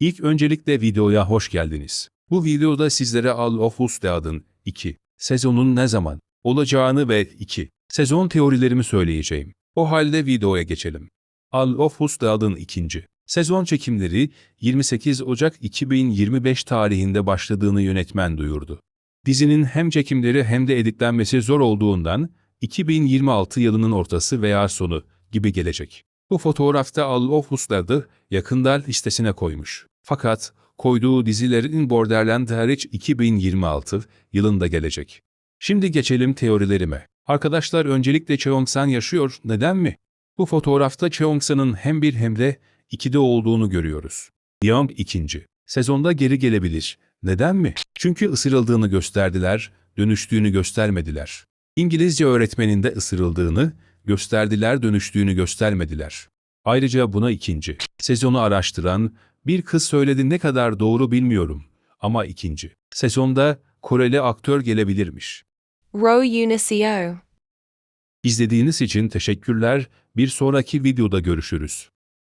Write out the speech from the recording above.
İlk öncelikle videoya hoş geldiniz. Bu videoda sizlere All of Us Dead'ın 2 sezonun ne zaman olacağını ve 2 sezon teorilerimi söyleyeceğim. O halde videoya geçelim. All of Us Dead'ın ikinci sezon çekimleri 28 Ocak 2025 tarihinde başladığını yönetmen duyurdu. Dizinin hem çekimleri hem de editlenmesi zor olduğundan 2026 yılının ortası veya sonu gibi gelecek. Bu fotoğrafta All of Us Dead'ı yakında listesine koymuş. Fakat koyduğu dizilerin Borderland hariç 2026 yılında gelecek. Şimdi geçelim teorilerime. Arkadaşlar öncelikle Cheong-san yaşıyor, neden mi? Bu fotoğrafta Cheong-san'ın hem bir hem de ikide olduğunu görüyoruz. Young ikinci. Sezonda geri gelebilir. Neden mi? Çünkü ısırıldığını gösterdiler, dönüştüğünü göstermediler. İngilizce öğretmeninde ısırıldığını, gösterdiler dönüştüğünü göstermediler. Ayrıca buna ikinci. Sezonu araştıran bir kız söyledi ne kadar doğru bilmiyorum. Ama ikinci. Sezonda Koreli aktör gelebilirmiş. Ro Unisio. İzlediğiniz için teşekkürler. Bir sonraki videoda görüşürüz.